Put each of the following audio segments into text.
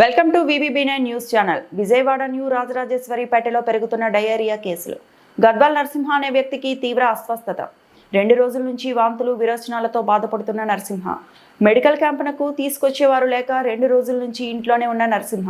Welcome to VBB nine news channel. Vijayawada new రాజరాజేశ్వరిపేటలో పెరుగుతున్న diarrhoea కేసులు. గద్వాల్ నరసింహ అనే వ్యక్తికి తీవ్ర అస్వస్థత. రెండు రోజుల నుంచి వాంతులు విరోచనాలతో బాధపడుతున్న నరసింహ. మెడికల్ క్యాంపునకు తీసుకొచ్చేవారు లేక రెండు రోజుల నుంచి ఇంట్లోనే ఉన్న నరసింహ.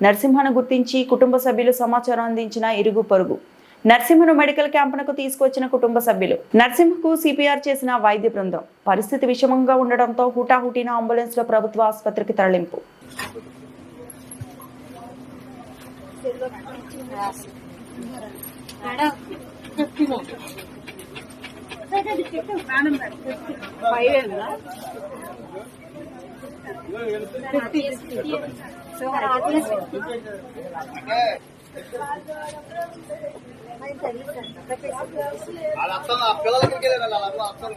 నరసింహను గుర్తించి కుటుంబ సభ్యులు సమాచారం అందించిన ఇరుగు పొరుగు. నరసింహను మెడికల్ క్యాంపునకు తీసుకొచ్చిన కుటుంబ సభ్యులు. నరసింహకు సిపిఆర్ చేసిన వైద్య బృందం. పరిస్థితి విషమంగా ఉండడంతో హుటాహుటిన అంబులెన్స్లో ప్రభుత్వ ఆసుపత్రికి తరలింపు. వాళ్ళ అత్తలు ఆ పిల్లల దగ్గరికి వెళ్ళారు వాళ్ళ అమ్మ అత్తలు